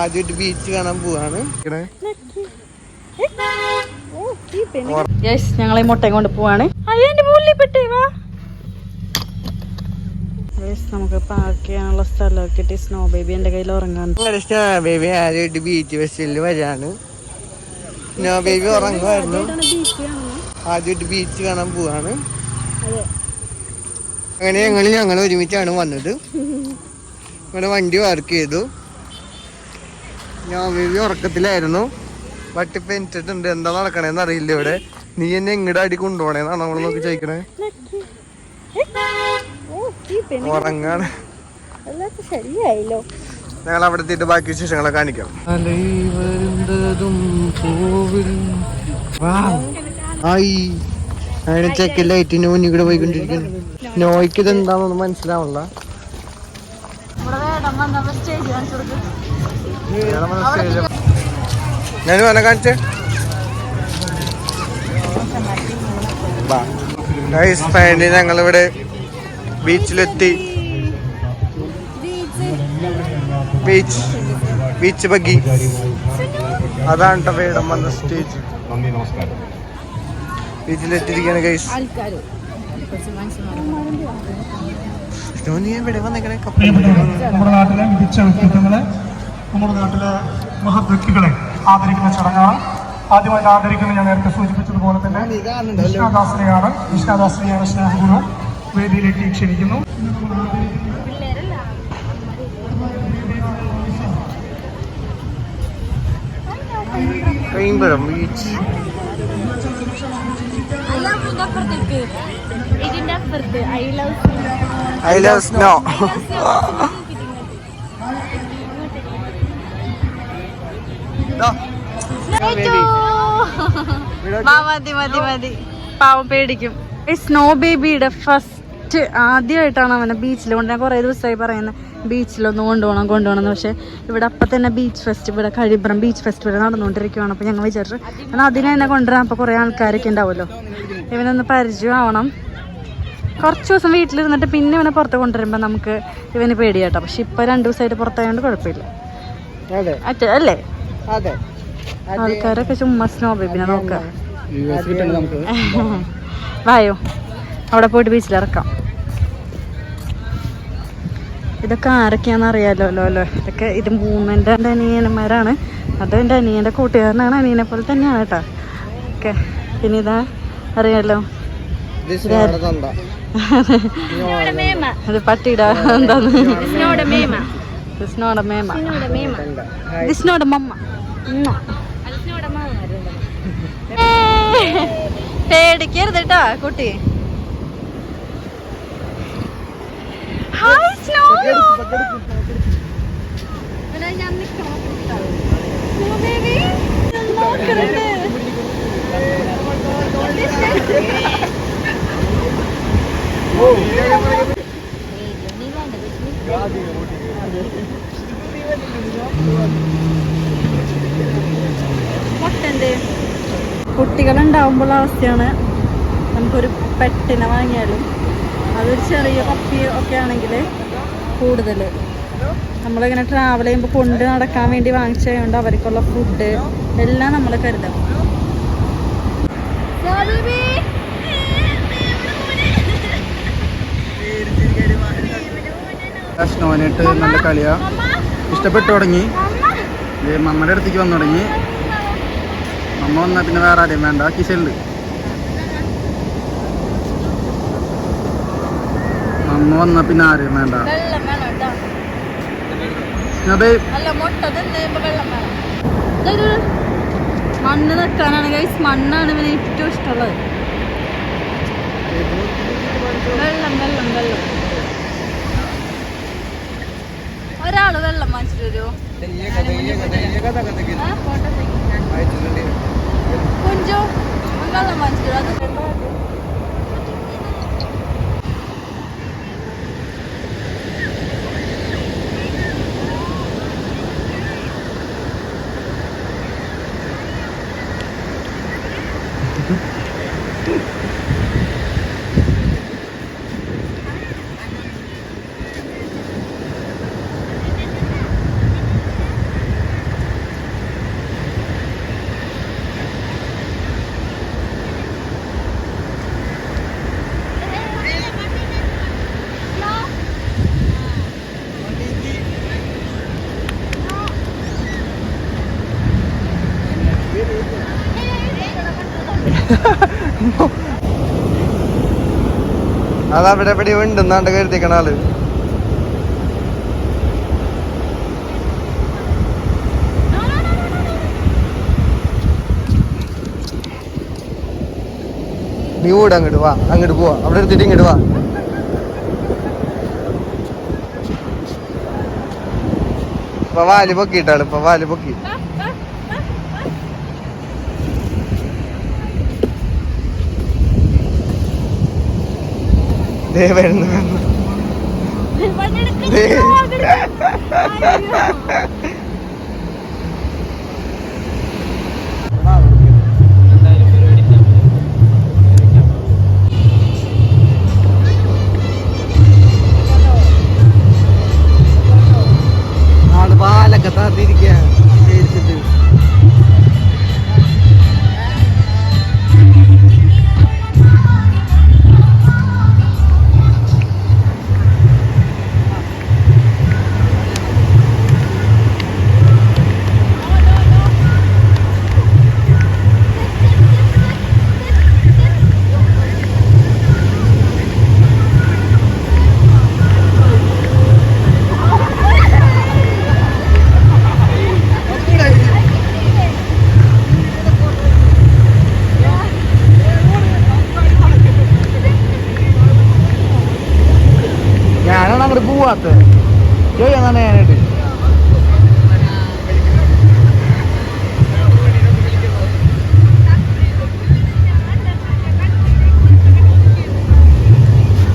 ആദ്യമായിട്ട് ബീച്ച് കാണാൻ പോവാണ്. ഞങ്ങൾ ഈ മുട്ടയും കൊണ്ട് പോവാണ്. നമുക്ക് പാർക്ക് ചെയ്യാനുള്ള സ്ഥലമൊക്കെ സ്നോ ബേബി എന്റെ കയ്യിൽ ഉറങ്ങാൻ. സ്നോ ബേബി ആദ്യമായിട്ട് ബീച്ച് ഫെസ്റ്റിവലിൽ വരാണ്. സ്നോ ബേബി ഉറങ്ങുമായിരുന്നു. ആദ്യമായിട്ട് ബീച്ച് കാണാൻ പോവാണ്. അങ്ങനെ ഞങ്ങൾ ഞങ്ങൾ ഒരുമിച്ചാണ് വന്നത്. ഇവിടെ വണ്ടി വർക്ക് ചെയ്തു. ഞാൻ വിവി ഉറക്കത്തിലായിരുന്നു. വട്ടി ഇപ്പൊ എനിച്ചിട്ടുണ്ട് എന്താ നടക്കണേന്ന് അറിയില്ല ഇവിടെ. നീ എന്നെ ഇങ്ങടെ അടി കൊണ്ടുപോണേന്നാണ് നമ്മൾ നോക്കി ചോദിക്കണേ? ഉറങ്ങാണ്. ശരിയായില്ലോ. ഞങ്ങൾ അവിടെ എത്തിയിട്ട് ബാക്കി വിശേഷങ്ങളെ കാണിക്കാം. അങ്ങനെ ചെക്ക് ലൈറ്റിന് മുന്നിൽ കൂടെ പോയിക്കൊണ്ടിരിക്കുന്നു. നോയ്ക്ക് ഇത് എന്താണെന്നൊന്നും മനസ്സിലാവണില്ല ഞാൻ വന കാണിച്ചേ. ഫൈനലി ഞങ്ങളിവിടെ ബീച്ചിലെത്തി. ബീച്ച് ബീച്ച് ബഗ്ഗി അതാണ് ട്ടോ വേടം വന്ന സ്റ്റേജ് ബീച്ചിലെത്തിയിരിക്കുകയാണ് ഗൈസ് നമ്മുടെ നാട്ടിലെ മികച്ച വ്യക്തിത്വങ്ങളെ നമ്മുടെ നാട്ടിലെ മഹത് വ്യക്തികളെ ആദരിക്കുന്ന ചടങ്ങാണ്. ആദ്യമായിട്ട് ആദരിക്കുന്നത് ഞാൻ നേരത്തെ സൂചിപ്പിച്ചതുപോലെ തന്നെ കൃഷ്ണദാസിനെയാണ് കൃഷ്ണദാസിനെയാണ് സ്നേഹഗുരു. വേദിയിലേക്ക് ക്ഷണിക്കുന്നു. I love snow. I I love I love snow. മതി മതി മതി. പാവം പേടിക്കും. ഈ സ്നോ ബേബിയുടെ ഫസ്റ്റ് ആദ്യമായിട്ടാണ് അവനെ ബീച്ചിൽ കൊണ്ട് ഞാൻ കുറേ ദിവസമായി പറയുന്നത് ബീച്ചിലൊന്ന് കൊണ്ടുപോകണം കൊണ്ടുപോകണം എന്ന്. പക്ഷേ ഇവിടെ അപ്പം തന്നെ ബീച്ച് ഫെസ്റ്റിവൽ കഴിബ്രം ബീച്ച് ഫെസ്റ്റിവൽ നടന്നുകൊണ്ടിരിക്കുകയാണ് അപ്പോൾ ഞങ്ങൾ വിചാരിച്ചു എന്നാൽ അതിനെ തന്നെ കൊണ്ടുവരാൻ അപ്പോൾ കുറേ ആൾക്കാരൊക്കെ ഉണ്ടാവുമല്ലോ. ഇവനൊന്ന് പരിചയമാവണം. കുറച്ച് ദിവസം വീട്ടിലിരുന്നിട്ട് പിന്നെ ഇവനെ പുറത്ത് കൊണ്ടുവരുമ്പോൾ നമുക്ക് ഇവന് പേടിയാട്ടോ. പക്ഷെ ഇപ്പോൾ രണ്ട് ദിവസമായിട്ട് പുറത്തായതുകൊണ്ട് കുഴപ്പമില്ല. അല്ലേ? അതെ. ആൾക്കാരൊക്കെ ചുമ്മാ സ്നോ ബേബിനെ വായോ. അവിടെ പോയിട്ട് ബീച്ചിൽ ഇറക്കാം. ഇതൊക്കെ ആരൊക്കെയാണെന്ന് അറിയാലോ അല്ലോ ഇതൊക്കെ ഇത് മൂന്നെന്റെ എന്റെ അനിയന്മാരാണ്. അത് എന്റെ അനിയന്റെ കൂട്ടുകാരനാണ്. അനിയനെ പോലെ തന്നെയാണ് കേട്ടോ. ഓക്കെ പിന്നെ ഇതാ അറിയാലോ. സ്നോയുടെ അത് പട്ടിയുടെ എന്താന്ന് കൃഷ്ണോടെ മേമ. പേടിക്കരുത് കേട്ടാ കുട്ടി. ഹായ് സ്നോ ഞാൻ നിക്കണം സ്നോ കുട്ടികളുണ്ടാവുമ്പോൾ അവസ്ഥയാണ്. നമുക്കൊരു പെട്ടിനെ വാങ്ങിയാലും അതൊരു ചെറിയ പപ്പി ഒക്കെ ആണെങ്കിൽ കൂടുതൽ. നമ്മളിങ്ങനെ ട്രാവൽ ചെയ്യുമ്പോൾ കൊണ്ട് നടക്കാൻ വേണ്ടി വാങ്ങിച്ചതുകൊണ്ട് അവർക്കുള്ള ഫുഡ് എല്ലാം നമ്മൾ കരുതണം സ്നോനായിട്ട് നല്ല കളിയാ. ഇഷ്ടപ്പെട്ടു തുടങ്ങി. മമ്മയുടെ അടുത്തേക്ക് വന്നു തുടങ്ങി. മമ്മ വന്നാൽ പിന്നെ വേറെ ആരെയും വേണ്ട. കിശലുണ്ട് അമ്മ വന്നാൽ പിന്നെ ആരെയും വേണ്ട. മണ്ണ് നിൽക്കാനാണ് ഗൈസ് മണ്ണാണ് ഇവന് ഏറ്റവും ഇഷ്ടമുള്ളത്. വെള്ളം വെള്ളം വെള്ളം. ഒരാൾ വെള്ളം വാങ്ങിച്ചിട്ട് വരുമോ കുഞ്ചു ഒന്ന് വെള്ളം വാങ്ങിച്ചിട്ട് വരൂ. അത് അത് അവിടെ എവിടെ ഉണ്ടെന്നാണ്ട് കരുതിക്കണ ആൾ. നീ ഓട് അങ്ങോട്ട് വാ അങ്ങോട്ട് പോവാ. അവിടെ എടുത്തിട്ട് ഇങ്ങോട്ട് വാ. ഇപ്പൊ വാൽ പൊക്കിയിട്ടാൾ ഇപ്പൊ വാൽ പൊക്കി. ദേ വരുന്നു.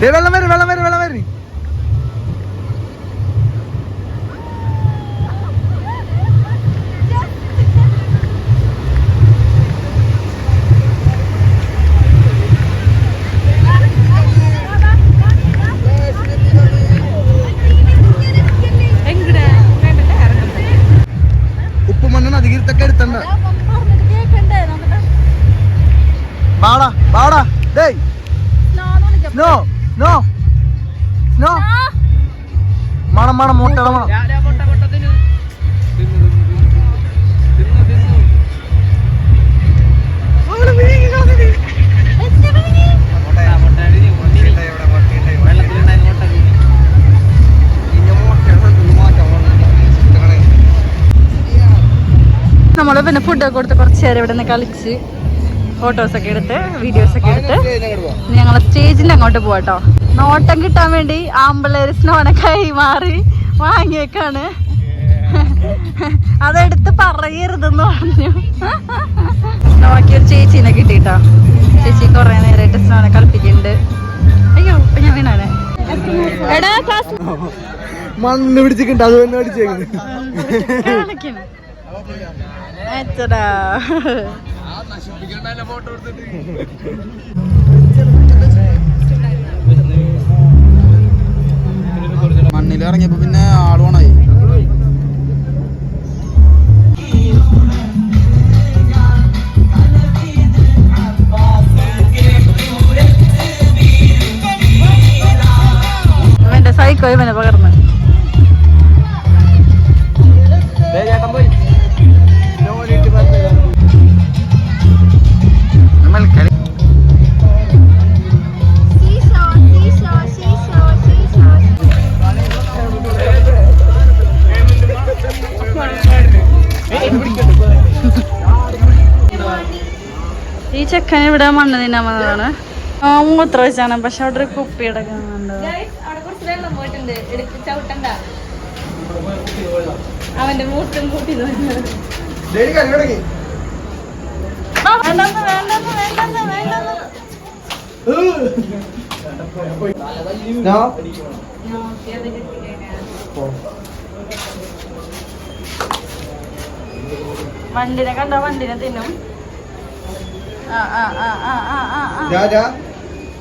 വെള്ളം വരും വെള്ളം വരും വെള്ളം വരും. ഉപ്പ് മണ്ണെണ്ണ അധികത്തൊക്കെ എടുത്തണ്ട. വാടാ വാടാ. ഡേയ് നോ നോ. നോ. മണം മണം മുട്ടട മണം. നമ്മൾ പിന്നെ ഫുഡൊക്കെ കൊടുത്ത് കുറച്ച് നേരം ഇവിടെ നിന്ന് കളിച്ച്. ഫോട്ടോസൊക്കെ എടുത്ത് വീഡിയോസൊക്കെ എടുത്ത്. ഞങ്ങൾ സ്റ്റേജിന്റെ അങ്ങോട്ട് പോവാട്ടോ നോട്ടം കിട്ടാൻ വേണ്ടി ആമ്പിള്ളേര് സ്നോനെ മാറി വാങ്ങിയേക്കാണ്. അതെടുത്ത് പറയരുതെന്ന് പറഞ്ഞു. നോക്കിയൊരു ചേച്ചീനെ കിട്ടിട്ടോ. ചേച്ചി കുറെ നേരമായിട്ട് സ്നോനെ കളിപ്പിക്കുന്നുണ്ട്. അയ്യോ ഇപ്പൊ ഞാൻ വീണാനെ എടാ ക്ലാസ് മണ്ണ് പിടിച്ചിട്ടുണ്ട് അത് തന്നെ അടിച്ചേക്കുന്നത്. ഇറങ്ങിയപ്പോ പിന്നെ ആളുണായി ചെക്കൻ ഇവിടെ മണ്ണ് തിന്നാൻ വന്നതാണ്. ആ മൂത്ര വെച്ചാണ്. പക്ഷെ അവിടെ ഒരു കുപ്പി അവന്റെ കൂട്ടി വേണ്ടെന്ന് വേണ്ടെന്ന് വേണ്ടെന്ന് വേണ്ടെന്ന്. വണ്ടിനെ കണ്ട വണ്ടിനെ തിന്നും. ആ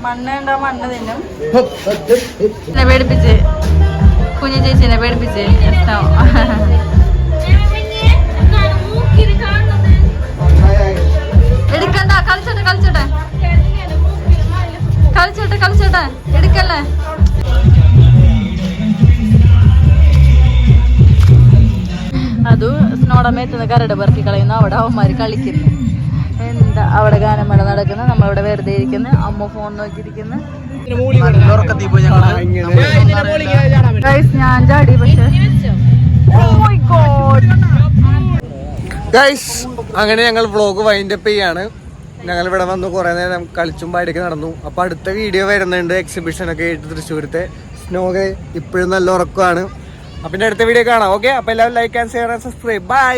മണ്ണ് കണ്ട മണ്ണ് തിന്നും. എന്നെ പേടിപ്പിച്ച്. കുഞ്ഞു ചേച്ചിനെ പേടിപ്പിച്ച്. ഇഷ്ടം എടുക്കണ്ട കളിച്ചോട്ടെ കളിച്ചോട്ടെ. കളിച്ചോട്ടെ കളിച്ചോട്ടെ. എടുക്കല്ലേ? അതു സ്നോടമേത്തുന്ന കരട് പെറുക്കി കളയുന്നു. അവിടെ അവന്മാര് കളിക്കുന്നു. അവിടെ ഗാനമേള നടക്കുന്നത് നമ്മളിവിടെ വെറുതെ ഇരിക്കുന്നു. അമ്മ ഫോൺ നോക്കിയിരിക്കുന്നു. ഞാൻ ചാടി പക്ഷേ. Oh. ഗൈസ് അങ്ങനെ ഞങ്ങൾ വ്ളോഗ് വൈൻഡപ്പ് ചെയ്യാണ്. ഞങ്ങൾ ഇവിടെ വന്ന്. കുറെ നേരം കളിച്ചും പാടിയൊക്കെ നടന്നു. അപ്പൊ അടുത്ത വീഡിയോ വരുന്നുണ്ട്. എക്സിബിഷൻ ഒക്കെ ആയിട്ട് തൃശ്ശൂരത്തെ. സ്നോഗ് ഇപ്പോഴും നല്ല ഉറക്കമാണ്. അപ്പൊ അടുത്ത വീഡിയോ കാണാം. ഓക്കെ അപ്പൊ എല്ലാവരും like and share and subscribe bye.